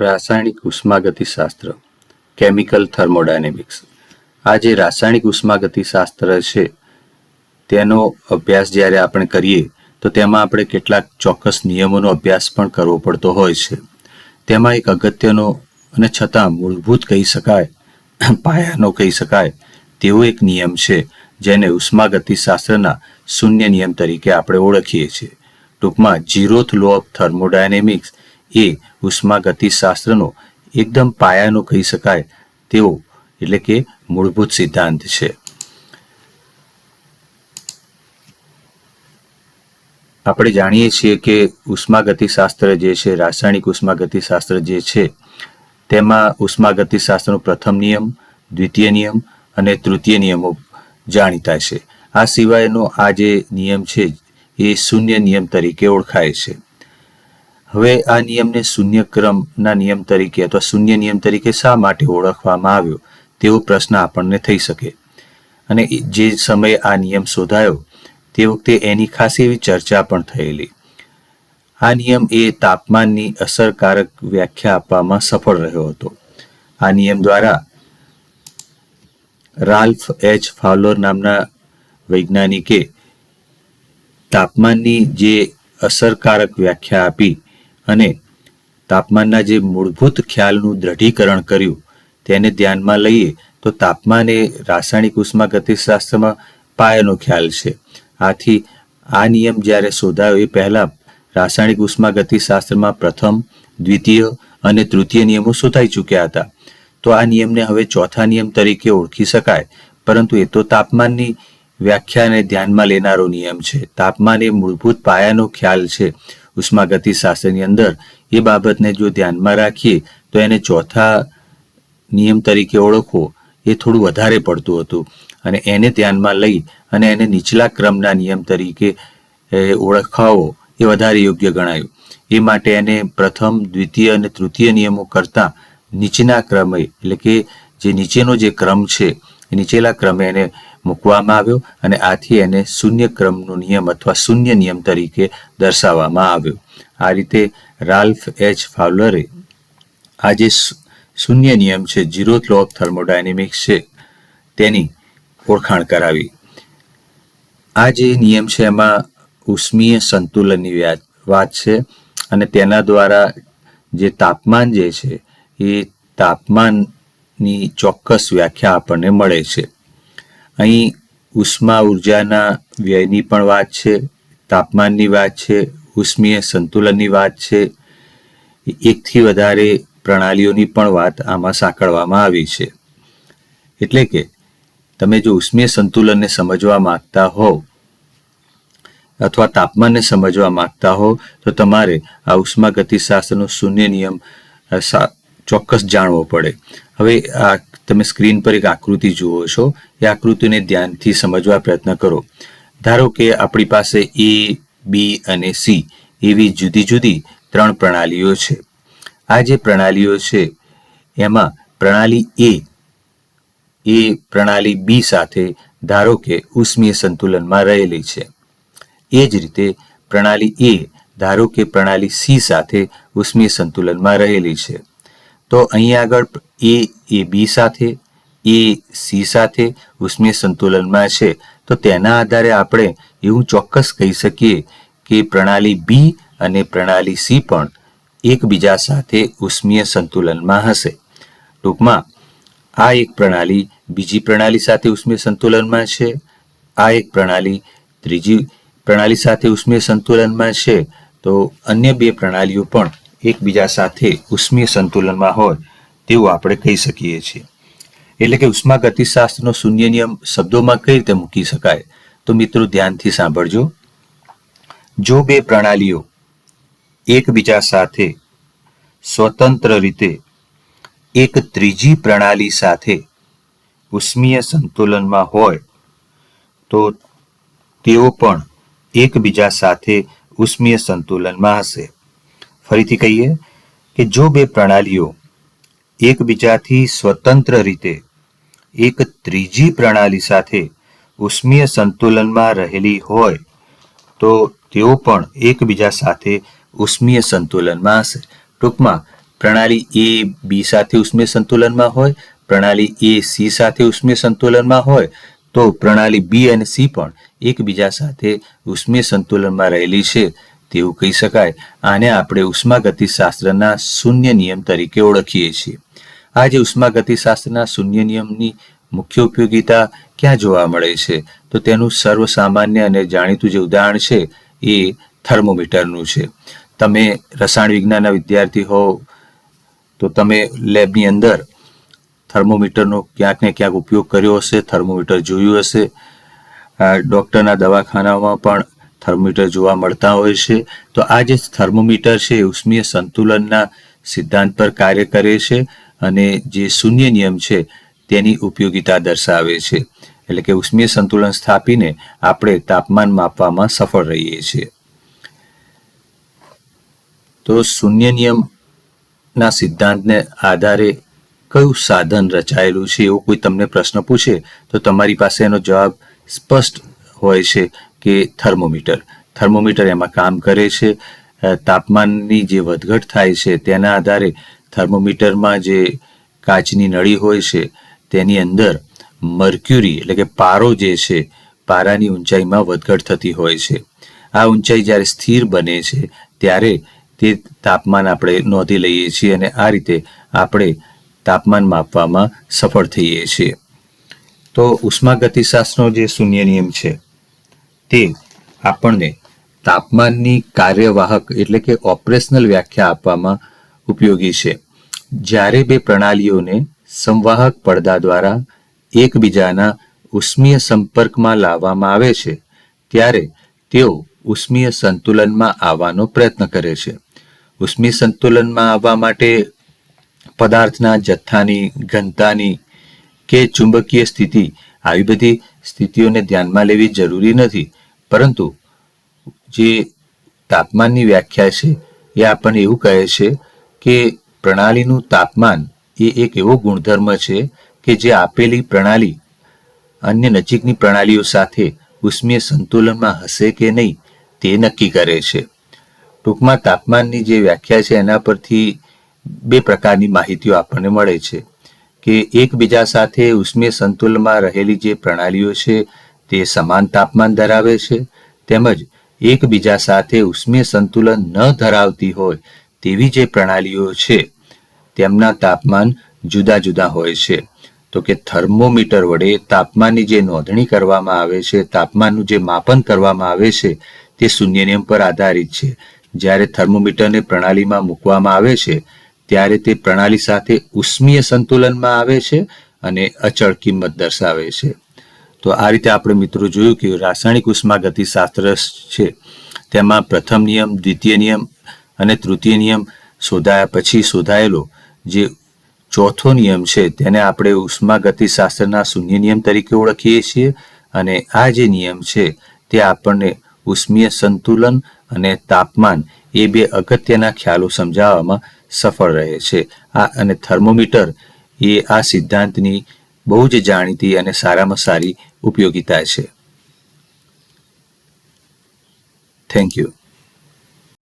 રાસાયણિક ઉષ્માગતિશાસ્ત્ર, chemical thermodynamics. આ જે રાસાયણિક ઉષ્માગતિશાસ્ત્ર છે, તેનો અભ્યાસ જ્યારે આપણે કરીએ, તો તેમાં આપણે કેટલાક ચોક્કસ નિયમોનો અભ્યાસ પણ કરવો પડતો હોય છે. તેમાં એક અગત્યનો, અને છતાં મૂળભૂત કહી શકાય, પાયાનો કહી શકાય, તેવો એક નિયમ છે, જેને ઉષ્માગતિશાસ્ત્રના શૂન્ય નિયમ તરીકે આપણે ઓળખીએ છીએ. ટૂંકમાં જીરોથ લો ઓફ થર્મોડાયનેમિક્સ એ ઉષ્માગતિશાસ્ત્રનો એકદમ પાયાનો કહી શકાય તેવો એટલે કે મૂળભૂત સિદ્ધાંત છે. આપણે જાણીએ છીએ કે ઉષ્માગતિશાસ્ત્ર જે છે, રાસાયણિક ઉષ્માગતિશાસ્ત્ર જે છે, તેમાં ઉષ્માગતિશાસ્ત્રનો પ્રથમ નિયમ, દ્વિતીય નિયમ અને તૃતીય નિયમો જાણીતા છે. આ સિવાયનો આ જે નિયમ છે, એ શૂન્ય નિયમ તરીકે ઓળખાય છે. હવે આ નિયમને શૂન્ય ક્રમના નિયમ તરીકે અથવા શૂન્ય નિયમ તરીકે શા માટે ઓળખવામાં આવ્યો? તેવો પ્રશ્ન આપણને થઈ શકે. અને જે સમયે આ નિયમ શોધાયો, તે વખતે એની ખાસ એવી ચર્ચા પણ થયેલી. આ નિયમ એ તાપમાનની અસરકારક વ્યાખ્યા આપવામાં સફળ રહ્યો હતો. આ નિયમ દ્વારા રાલ્ફ એચ. ફાવલોર નામના વૈજ્ઞાનિકે તાપમાનની જે અસરકારક વ્યાખ્યા આપી અને તાપમાનના જે મૂળભૂત ખ્યાલનું દ્રઢીકરણ કર્યું, તેને ધ્યાનમાં લઈએ તો તાપમાન એ રાસાયણિક ઉષ્માગતિશાસ્ત્રમાં પાયાનો ખ્યાલ છે. આથી આ નિયમ જ્યારે શોધાયો એ પહેલા રાસાયણિક ઉષ્માગતિશાસ્ત્રમાં પ્રથમ, દ્વિતીય અને તૃતીય નિયમો શોધાઈ ચૂક્યા હતા. તો આ નિયમને હવે ચોથા નિયમ તરીકે ઓળખી શકાય, પરંતુ એ તો તાપમાનની વ્યાખ્યાને ધ્યાનમાં લેનારો નિયમ છે. તાપમાન એ મૂળભૂત પાયાનો ખ્યાલ છે. ઉષ્માગતિશાસ્ત્રની અંદર એ બાબતને જો ધ્યાનમાં રાખીએ, તો એને ચોથા નિયમ તરીકે ઓળખવો એ થોડું વધારે પડતું હતું. અને એને ધ્યાનમાં લઈ અને એને નીચલા ક્રમના નિયમ તરીકે ઓળખાવો એ વધારે યોગ્ય ગણાયું. એ માટે એને પ્રથમ, દ્વિતીય અને તૃતીય નિયમો કરતાં નીચેના ક્રમે, એટલે કે જે નીચેનો જે ક્રમ છે નીચેલા ક્રમે એને મૂકવામાં આવ્યો અને આથી એને શૂન્ય ક્રમનો નિયમ અથવા શૂન્ય નિયમ તરીકે દર્શાવવામાં આવ્યો. આ રીતે રાલ્ફ એચ ફાવલરે આ જે શૂન્ય નિયમ છે, ઝીરો લો ઓફ થર્મોડાયનેમિક્સ છે, તેની ઓળખાણ કરાવી. આ જે નિયમ છે, એમાં ઉષ્મીય સંતુલનની વાત છે અને તેના દ્વારા જે તાપમાન જે છે, એ તાપમાનની ચોક્કસ વ્યાખ્યા આપણને મળે છે. અહીં ઉષ્મા ઉર્જાના વ્યયની પણ વાત છે, તાપમાનની વાત છે, ઉષ્મીય સંતુલનની વાત છે, એકથી વધારે પ્રણાલીઓની પણ વાત આમાં સાંકળવામાં આવી છે. એટલે કે તમે જો ઉષ્મીય સંતુલનને સમજવા માંગતા હોવ અથવા તાપમાનને સમજવા માંગતા હો તો તમારે આ ઉષ્મા ગતિશાસ્ત્રનો શૂન્ય નિયમ ચોક્કસ જાણવો પડે. હવે આ તમે સ્ક્રીન પર એક આકૃતિ જુઓ છો, એ આકૃતિને ધ્યાનથી સમજવા પ્રયત્ન કરો. ધારો કે આપણી પાસે એ બી અને સી એવી જુદી જુદી ત્રણ પ્રણાલીઓ છે. આ જે પ્રણાલીઓ છે, એમાં પ્રણાલી એ એ પ્રણાલી બી સાથે ધારો કે ઉષ્મીય સંતુલનમાં રહેલી છે. એ જ રીતે પ્રણાલી એ ધારો કે પ્રણાલી સી સાથે ઉષ્મીય સંતુલનમાં રહેલી છે. તો અહીં આગળ એ એ, બી સાથે, એ, સી સાથે ઉષ્મીય સંતુલનમાં છે. તો તેના આધારે આપણે એવું ચોક્કસ કહી શકીએ કે પ્રણાલી બી અને પ્રણાલી સી પણ એકબીજા સાથે ઉષ્મીય સંતુલનમાં હશે. ટૂંકમાં, આ એક પ્રણાલી બીજી પ્રણાલી સાથે ઉષ્મીય સંતુલનમાં છે. આ એક પ્રણાલી ત્રીજી પ્રણાલી સાથે ઉષ્મીય સંતુલનમાં છે. તો અન્ય બે પ્રણાલીઓ પણ એકબીજા સાથે ઉષ્મીય સંતુલનમાં હોય તેવું આપણે કહી શકીએ છીએ. એટલે કે ઉષ્મા ગતિશાસ્ત્રનો શૂન્ય નિયમ શબ્દોમાં કઈ રીતે મૂકી શકાય? તો મિત્રો ધ્યાનથી સાંભળજો. જો બે પ્રણાલીઓ એકબીજા સાથે સ્વતંત્ર રીતે એક ત્રીજી પ્રણાલી સાથે ઉષ્મીય સંતુલનમાં હોય, તો તેઓ પણ એકબીજા સાથે ઉષ્મીય સંતુલનમાં હશે. ફરીથી કહીએ કે જો બે પ્રણાલીઓ એકબીજાથી સ્વતંત્ર રીતે એક ત્રીજી પ્રણાલી સાથે ઉષ્મીય સંતુલનમાં રહેલી હોય, તો તેઓ પણ એકબીજા સાથે ઉષ્મીય સંતુલનમાં હશે ટૂંકમાં પ્રણાલી એ બી સાથે ઉષ્મીય સંતુલનમાં હોય, પ્રણાલી એ સી સાથે ઉષ્મીય સંતુલનમાં હોય, તો પ્રણાલી બી અને સી પણ એકબીજા સાથે ઉષ્મીય સંતુલનમાં રહેલી છે. તેવું કહી શકાય. આને આપણે ઉષ્માગતિશાસ્ત્રના શૂન્ય નિયમ તરીકે ઓળખીએ છીએ. આજે ઉષ્માગતિશાસ્ત્રના શૂન્ય નિયમની મુખ્ય ઉપયોગિતા ક્યાં જોવા મળે છે? તો તેનું સર્વસામાન્ય અને જાણીતું જે ઉદાહરણ છે, એ થર્મોમીટરનું છે. તમે રસાયણ વિજ્ઞાનના વિદ્યાર્થી હોવ તો તમે લેબની અંદર થર્મોમીટરનો ક્યાંક ને ક્યાંક ઉપયોગ કર્યો હશે, થર્મોમીટર જોયું હશે. ડૉક્ટરના દવાખાનામાં પણ થર્મોમીટર જોવા મળતા હોય છે. તો આ જે થર્મોમીટર છે ઉષ્મીય સંતુલનના સિદ્ધાંત પર કાર્ય કરે છે અને જે શૂન્ય નિયમ છે તેની ઉપયોગિતા દર્શાવે છે. એટલે કે ઉષ્મીય સંતુલન સ્થાપીને આપણે તાપમાન માપવામાં સફળ રહીએ છીએ. તો શૂન્ય નિયમના સિદ્ધાંતને આધારે કયું સાધન રચાયેલું છે એવો કોઈ તમને પ્રશ્ન પૂછે તો તમારી પાસે એનો જવાબ સ્પષ્ટ હોય છે. કે થર્મોમીટર. થર્મોમીટર એમાં કામ કરે છે. તાપમાનની જે વધઘટ થાય છે તેના આધારે થર્મોમીટરમાં જે કાચની નળી હોય છે તેની અંદર મર્ક્યુરી એટલે કે પારો જે છે પારાની ઊંચાઈમાં વધઘટ થતી હોય છે. આ ઊંચાઈ જ્યારે સ્થિર બને છે ત્યારે તે તાપમાન આપણે નોંધી લઈએ છીએ અને આ રીતે આપણે તાપમાન માપવામાં સફળ થઈએ છીએ. તો ઉષ્માગતિશાસ્ત્રનો જે શૂન્ય નિયમ છે તે આપણને તાપમાનની કાર્યવાહક એટલે કે ઓપરેશનલ વ્યાખ્યા આપવામાં ઉપયોગી છે. જ્યારે બે પ્રણાલીઓને સંવાહક પડદા દ્વારા એકબીજાના ઉષ્મીય સંપર્કમાં લાવવામાં આવે છે, ત્યારે તેઓ ઉષ્મીય સંતુલનમાં આવવાનો પ્રયત્ન કરે છે. ઉષ્મીય સંતુલનમાં આવવા માટે પદાર્થના જથ્થાની, ઘનતાની કે ચુંબકીય સ્થિતિ, આવી બધી સ્થિતિઓને ધ્યાનમાં લેવી જરૂરી નથી. પરંતુ જે તાપમાનની વ્યાખ્યા છે, એ આપણને એવું કહે છે કે પ્રણાલીનું તાપમાન એ એક એવો ગુણધર્મ છે કે જે આપેલી પ્રણાલી, અન્ય નજીકની પ્રણાલીઓ સાથે ઉષ્મીય સંતુલનમાં હશે કે નહીં, તે નક્કી કરે છે. ટૂંકમાં તાપમાનની જે વ્યાખ્યા છે, એના પરથી બે પ્રકારની માહિતીઓ આપણને મળે છે કે એકબીજા સાથે ઉષ્મીય સંતુલનમાં રહેલી જે પ્રણાલીઓ છે તે સમાન તાપમાન ધરાવે છે તેમજ એકબીજા સાથે ઉષ્મીય સંતુલન ન ધરાવતી હોય તેવી જે પ્રણાલીઓ છે, તેમના તાપમાન જુદા જુદા હોય છે. તો કે થર્મોમીટર વડે તાપમાનની જે નોંધણી કરવામાં આવે છે, તાપમાનનું જે માપન કરવામાં આવે છે, તે શૂન્ય નિયમ પર આધારિત છે. જ્યારે થર્મોમીટરને પ્રણાલીમાં મૂકવામાં આવે છે, ત્યારે તે પ્રણાલી સાથે ઉષ્મીય સંતુલનમાં આવે છે અને અચળ કિંમત દર્શાવે છે. તો આ રીતે આપણે મિત્રો જોયું કે રાસાયણિક ઉષ્મા ગતિશાસ્ત્ર છે. તેમાં પ્રથમ નિયમ, દ્વિતીય નિયમ અને તૃતીય નિયમ શોધાયા પછી શોધાયેલો જે ચોથો નિયમ છે તેને આપણે ઉષ્મા ગતિશાસ્ત્રના શૂન્ય નિયમ તરીકે ઓળખીએ છીએ અને આ જે નિયમ છે તે આપણને ઉષ્મીય સંતુલન અને તાપમાન એ બે અગત્યના ખ્યાલો સમજાવવામાં સફળ રહે છે. આ અને થર્મોમીટર એ આ સિદ્ધાંતની બહુ જ જાણીતી અને સારામાં સારી ઉપયોગિતા છે. Thank you